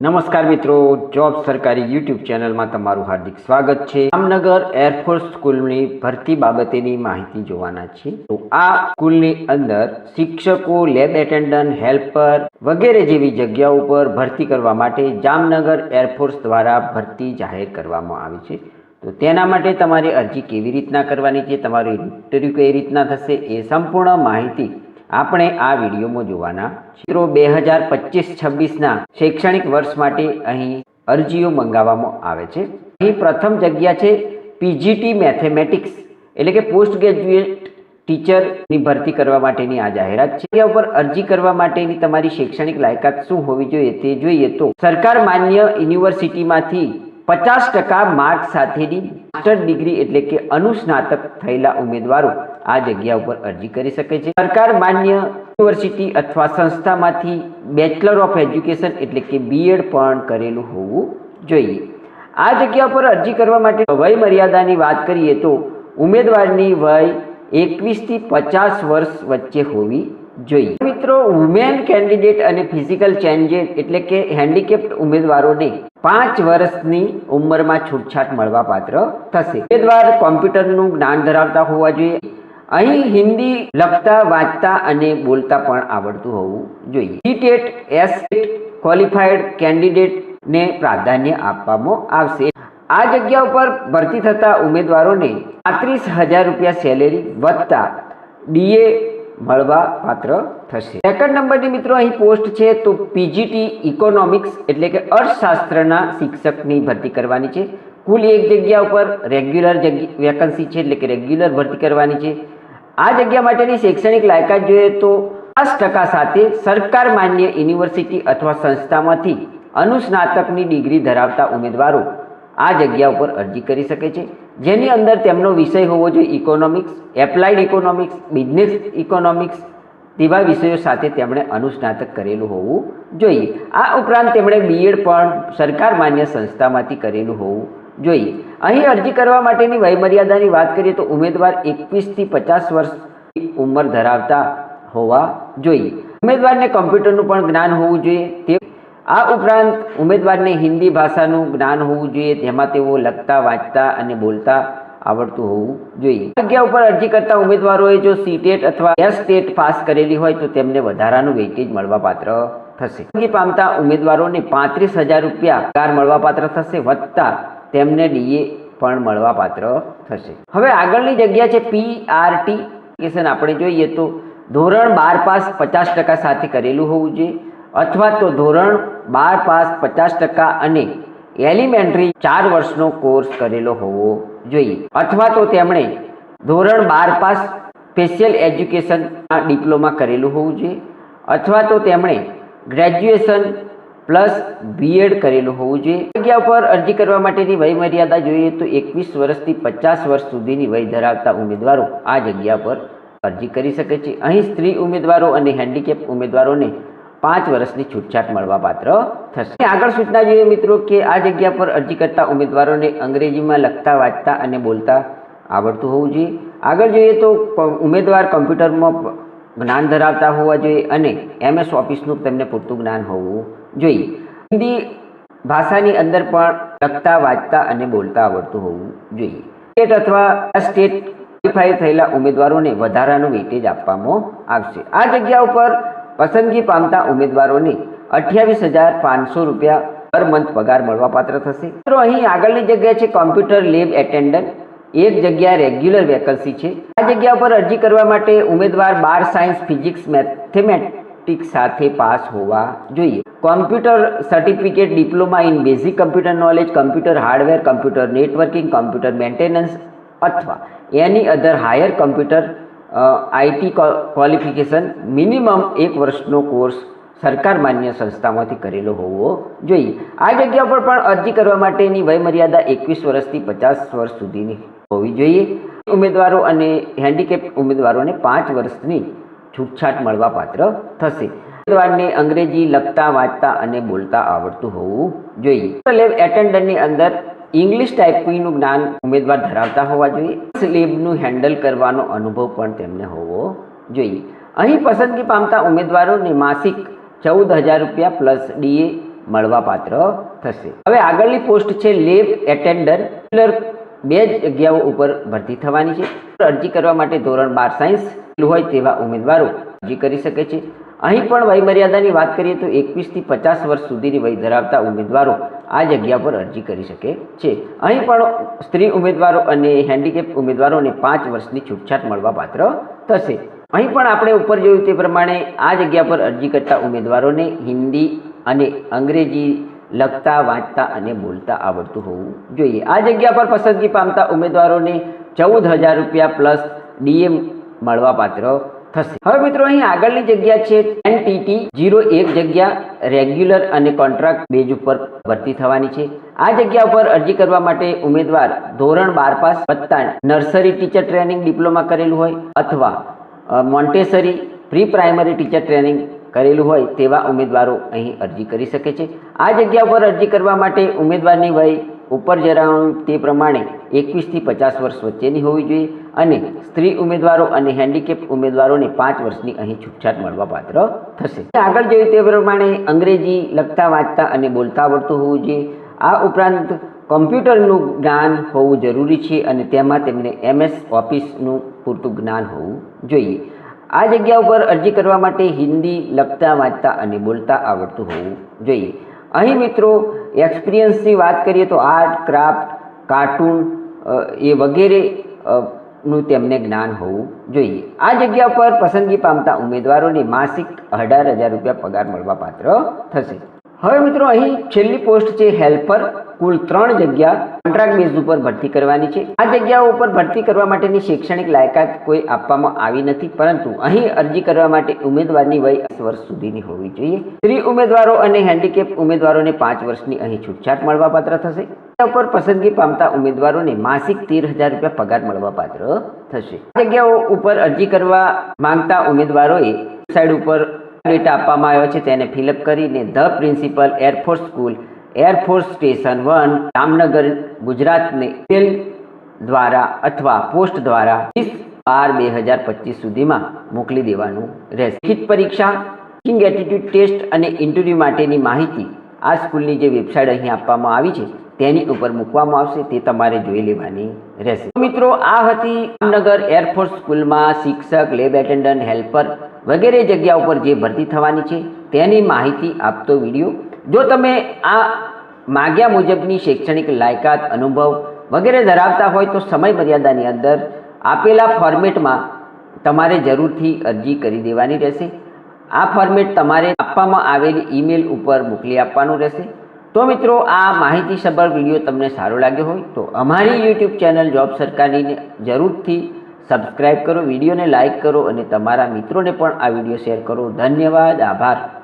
નમસ્કાર મિત્રો, જોબ સરકારી યુટ્યુબ ચેનલમાં તમારું હાર્દિક સ્વાગત છે. જામનગર એરફોર્સ સ્કૂલની ભરતી બાબતેની માહિતી જોવાના છે તો આ સ્કૂલની અંદર શિક્ષકો લેબ એટેન્ડન્ટ હેલ્પર વગેરે જેવી જગ્યાઓ પર ભરતી કરવા માટે જામનગર એરફોર્સ દ્વારા ભરતી જાહેર કરવામાં આવી છે. તો તેના માટે તમારે અરજી કેવી રીતના કરવાની છે, તમારું ઇન્ટરવ્યૂ કઈ રીતના થશે, એ સંપૂર્ણ માહિતી આપણે આ વિડીયોમાં જોવાના. મિત્રો બે હજાર પચીસ છવ્વીસના શૈક્ષણિક વર્ષ માટે અહીં અરજીઓ મંગાવવામાં આવે છે અહીં પ્રથમ જગ્યા છે પીજીટી મેથેમેટિક્સ એટલે કે પોસ્ટ ગ્રેજ્યુએટ ટીચરની ભરતી કરવા માટેની આ જાહેરાત છે જગ્યા ઉપર અરજી કરવા માટેની તમારી શૈક્ષણિક લાયકાત શું હોવી જોઈએ તે જોઈએ તો સરકાર માન્ય યુનિવર્સિટીમાંથી પચાસ ટકા માર્ક સાથેની માસ્ટર ડિગ્રી એટલે કે અનુસ્નાતક થયેલા ઉમેદવારો આ જગ્યા ઉપર અરજી કરી શકે છે. સરકાર માન્ય યુનિવર્સિટી અથવા સંસ્થામાંથી બેચલર ઓફ એજ્યુકેશન એટલે કે બીએડ પણ કરેલું હોવું જોઈએ. આ જગ્યા પર અરજી કરવા માટે વય મર્યાદાની વાત કરીએ તો ઉમેદવારની વય એકવીસથી પચાસ વર્ષ વચ્ચે હોવી જોઈએ. મિત્રો વુમેન કેન્ડિડેટ અને ફિઝિકલ ચેન્જેસ એટલે કે હેન્ડીકેપ્ડ ઉમેદવારોને પાંચ વર્ષની ઉંમરમાં છૂટછાટ મળવા પાત્ર થશે. ઉમેદવાર કોમ્પ્યુટરનું જ્ઞાન ધરાવતા હોવા જોઈએ. અહીં હિન્દી લખતા, વાંચતા અને બોલતા પણ આવડતું હોવું જોઈએ. સીટેટ એસેટ ક્વોલિફાઈડ કેન્ડિડેટને પ્રાધાન્ય આપવામાં આવશે. આ જગ્યા ઉપર ભરતી થતા ઉમેદવારોને પાંત્રીસ હજાર રૂપિયા સેલેરી વધતા ડીએ મળવા પાત્ર થશે. સેકન્ડ નંબરની મિત્રો અહીં પોસ્ટ છે, તો પીજીટી ઇકોનોમિક્સ એટલે કે અર્થશાસ્ત્રના શિક્ષકની ભરતી કરવાની છે. કુલ એક જગ્યા ઉપર રેગ્યુલર વેકન્સી છે, એટલે કે રેગ્યુલર ભરતી કરવાની છે. આ જગ્યા માટેની શૈક્ષણિક લાયકાત જોઈએ તો પચાસ ટકા સાથે સરકાર માન્ય યુનિવર્સિટી અથવા સંસ્થામાંથી અનુસ્નાતકની ડિગ્રી ધરાવતા ઉમેદવારો આ જગ્યા ઉપર અરજી કરી શકે છે. જેની અંદર તેમનો વિષય હોવો જોઈએ economics, applied economics, business economics તેવા વિષયો સાથે તેમણે અનુસ્નાતક કરેલું હોવું જોઈએ. આ ઉપરાંત તેમણે બીએડ પણ સરકાર માન્ય સંસ્થામાંથી કરેલું હોવું જોઈએ. અહીં અરજી કરવા માટેની વયમર્યાદાની વાત કરીએ તો ઉમેદવાર એકવીસથી પચાસ વર્ષ ઉંમર ધરાવતા હોવા જોઈએ. ઉમેદવારને કમ્પ્યુટરનું પણ જ્ઞાન હોવું જોઈએ. તે આ ઉપરાંત ઉમેદવારને હિન્દી ભાષાનું જ્ઞાન હોવું જોઈએ. તેમાં તેઓ લખતા, વાંચતા અને બોલતા આવડતું હોવું જોઈએ. જગ્યા ઉપર અરજી કરતા ઉમેદવારોએ જો સીટેટ અથવા એસ ટેટ પાસ કરેલી હોય તો તેમને વધારાનું વેઇટેજ મળવાપાત્ર થશે. પામતા ઉમેદવારોને પાંત્રીસ હજાર રૂપિયા કાર મળવાપાત્ર થશે વત્તા તેમને ડીએ પણ મળવાપાત્ર થશે. હવે આગળની જગ્યા છે પીઆરટી એપ્લિકેશન આપણે જોઈએ તો ધોરણ બાર પાસ પચાસ ટકા સાથે કરેલું હોવું જોઈએ અથવા તો ધોરણ બાર પાસ પચાસ ટકા અને એલિમેન્ટરી ચાર વર્ષનો કોર્સ કરેલો હોવો જોઈએ. અથવા તો તેમણે ધોરણ બાર પાસ સ્પેશિયલ એજ્યુકેશનમાં ડિપ્લોમા કરેલું હોવું જોઈએ. અથવા તો તેમણે ગ્રેજ્યુએશન પ્લસ બીએડ કરેલું હોવું જોઈએ. જગ્યા પર અરજી કરવા માટેની વયમર્યાદા જોઈએ તો એકવીસ વર્ષથી પચાસ વર્ષ સુધીની વય ધરાવતા ઉમેદવારો આ જગ્યા પર અરજી કરી શકે છે. અહીં સ્ત્રી ઉમેદવારો અને હેન્ડીકેપ ઉમેદવારોને પાંચ વર્ષની છૂટછાટ મળવા પાત્ર થશે આગળ સૂચના જોઈએ મિત્રો કે આ જગ્યા પર અરજી કરતા ઉમેદવારોને અંગ્રેજીમાં લખતા, વાંચતા અને બોલતા આવડતું હોવું જોઈએ. આગળ જોઈએ તો ઉમેદવાર કમ્પ્યુટરમાં જ્ઞાન ધરાવતા હોવા જોઈએ અને એમએસ ઓફિસનું તેમને પૂરતું જ્ઞાન હોવું જોઈએ હિન્દી ભાષાની અંદર પણ લખતા, વાંચતા અને બોલતા આવડતું હોવું જોઈએ. સ્ટેટ અથવા સ્ટેટ ક્વોલિફાઈ થયેલા ઉમેદવારોને વધારાનું વેટેજ આપવામાં આવશે. આ જગ્યા ઉપર પસંદગી પામતા ઉમેદવારોને અઠ્યાવીસ હજાર પાંચસો રૂપિયા પર મંથ પગાર મળવાપાત્ર થશે. મિત્રો, અહીં આગળની જગ્યા છે કોમ્પ્યુટર લેબ એટેન્ડન્ટ. એક જગ્યા રેગ્યુલર વેકન્સી છે. આ જગ્યા પર અરજી કરવા માટે ઉમેદવાર બાર સાયન્સ, ફિઝિક્સ મેથેમેટિક્સ સાથે પાસ હોવા જોઈએ. Computer certificate, diploma in basic computer knowledge, computer hardware, computer networking, computer maintenance અથવા any other higher computer IT qualification minimum એક વર્ષનો કોર્સ સરકાર માન્ય સંસ્થામાંથી કરેલો હોવો જોઈએ. આ જગ્યા પર પણ અરજી કરવા માટેની વયમર્યાદા એકવીસ વર્ષથી પચાસ વર્ષ સુધીની હોવી જોઈએ. ઉમેદવારો અને હેન્ડીકેપ ઉમેદવારોને પાંચ વર્ષની છૂટછાટ મળવા પાત્ર થશે. ઉમેદવારને અંગ્રેજી લખતા, વાંચતા અને બોલતા આવડતું હોવું જોઈએ. લેબ એટેન્ડન્ટની અંદર ઇંગ્લિશ ટાઈપિંગનું જ્ઞાન ઉમેદવાર ધરાવતા હોવા જોઈએ. લેબનું હેન્ડલ કરવાનો અનુભવ પણ તેમને હોવો જોઈએ. અહીં પસંદગી પામતા ઉમેદવારોને માસિક ચૌદ હજાર રૂપિયા પ્લસ ડીએ મળવાપાત્ર થશે. હવે આગળની પોસ્ટ છે લેબ એટેન્ડન્ટ બે જગ્યાઓ ઉપર ભરતી થવાની છે. અરજી કરવા માટે ધોરણ બાર સાયન્સ હોય તેવા ઉમેદવારો અરજી કરી શકે છે. અહીં પણ વયમર્યાદાની વાત કરીએ તો એકવીસથી પચાસ વર્ષ સુધીની વય ધરાવતા ઉમેદવારો આ જગ્યા પર અરજી કરી શકે છે. અહીં પણ સ્ત્રી ઉમેદવારો અને હેન્ડીકેપ ઉમેદવારોને પાંચ વર્ષની છૂટછાટ મળવા પાત્ર થશે. અહીં પણ આપણે ઉપર જોયું તે પ્રમાણે આ જગ્યા પર અરજી કરતા ઉમેદવારોને હિન્દી અને અંગ્રેજી લખતા, વાંચતા અને બોલતા આવડતું હોવું જોઈએ. આ જગ્યા પર પસંદગી પામતા ઉમેદવારોને ચૌદ હજાર રૂપિયા પ્લસ ડીએમ મળવાપાત્ર થશે. હવે મિત્રો અહીં આગળની જગ્યા છે એનટીટી જીરો એક જગ્યા રેગ્યુલર અને કોન્ટ્રાક્ટ બેઝ ઉપર ભરતી થવાની છે. આ જગ્યા ઉપર અરજી કરવા માટે ઉમેદવાર ધોરણ બાર પાસ વત્તા નર્સરી ટીચર ટ્રેનિંગ ડિપ્લોમા કરેલું હોય અથવા Montessori pre primary teacher training કરેલું હોય તેવા ઉમેદવારો અહીં અરજી કરી શકે છે. આ જગ્યા પર અરજી કરવા માટે ઉમેદવારની વય ઉપર જણાવ્યું તે પ્રમાણે એકવીસથી પચાસ વર્ષ વચ્ચેની હોવી જોઈએ અને સ્ત્રી ઉમેદવારો અને હેન્ડીકેપ ઉમેદવારોને પાંચ વર્ષની અહીં છૂટછાટ મળવા પાત્ર થશે. આગળ જોયું તે પ્રમાણે અંગ્રેજી લખતા, વાંચતા અને બોલતા આવડતું હોવું જોઈએ. આ ઉપરાંત કોમ્પ્યુટરનું જ્ઞાન હોવું જરૂરી છે અને તેમાં તેમને એમએસ ઓફિસનું પૂરતું જ્ઞાન હોવું જોઈએ. આ જગ્યા ઉપર અરજી કરવા માટે હિન્દી લખતા, વાંચતા અને બોલતા આવડતું હોવું જોઈએ. અહીં મિત્રો એક્સપિરિયન્સની વાત કરીએ તો આર્ટ, ક્રાફ્ટ, કાર્ટૂન એ વગેરે નું તેમને જ્ઞાન હોવું જોઈએ. આ જગ્યા પર પસંદગી પામતા ઉમેદવારોને માસિક અઢાર હજાર રૂપિયા પગાર મળવા પાત્ર થશે. હવે મિત્રો, અહીં છેલ્લી પોસ્ટ છે હેલ્પર કુલ ત્રણ જગ્યા કોન્ટ્રાક્ટ બેઝ ઉપર ભરતી કરવાની છે. આ જગ્યાઓ ઉપર ભરતી કરવા માટેની શૈક્ષણિક લાયકાત કોઈ આપવામાં આવી નથી, પરંતુ અહીં અરજી કરવા માટે ઉમેદવારની વય 20 વર્ષ સુધીની હોવી જોઈએ. સ્ત્રી ઉમેદવારો અને હેન્ડીકેપ ઉમેદવારોને પાંચ વર્ષની અહીં છૂટછાટ મળવાપાત્ર થશે. ઉપર પસંદગી પામતા ઉમેદવારોને માસિક તેર હજાર રૂપિયા પગાર મળવાપાત્ર થશે. આ જગ્યાઓ ઉપર અરજી કરવા માંગતા ઉમેદવારોએ સાઈડ ઉપર ડેટા આપવામાં આવ્યો છે, તેને ફિલઅપ કરીને the principal air force school air force station one Jamnagar, ગુજરાતને email દ્વારા અથવા પોસ્ટ દ્વારા વીસ બાર બે હજાર પચીસ સુધીમાં મોકલી દેવાનું રહેશે. લિખિત પરીક્ષા કિંગ એટીટ્યુડ ટેસ્ટ અને ઇન્ટરવ્યૂ માટેની માહિતી આ સ્કૂલની જે વેબસાઇટ અહીં આપવામાં આવી છે, તેની ઉપર મૂકવામાં આવશે, તે તમારે જોઈ લેવાની રહેશે. મિત્રો, આ હતી જામનગર એરફોર્સ સ્કૂલમાં શિક્ષક લેબ એટેન્ડન્ટ હેલ્પર વગેરે જગ્યા ઉપર જે ભરતી થવાની છે, તેની માહિતી આપતો વીડિયો જો તમે આ માગ્યા મુજબની શૈક્ષણિક લાયકાત, અનુભવ વગેરે ધરાવતા હોય તો સમય મર્યાદાની અંદર આપેલા ફોર્મેટમાં તમારે જરૂરથી અરજી કરી દેવાની રહેશે. આ ફોર્મેટ તમારે આપવામાં આવેલી ઈમેલ ઉપર મોકલી આપવાનું રહેશે. તો મિત્રો, આ માહિતીસભર વીડિયો તમને સારો લાગ્યો હોય તો અમારી યુટ્યુબ ચેનલ જોબ સરકારીને જરૂરથી સબસ્ક્રાઈબ કરો, વિડીયોને લાઇક કરો અને તમારા મિત્રોને પણ આ વીડિયો શેર કરો. ધન્યવાદ, આભાર.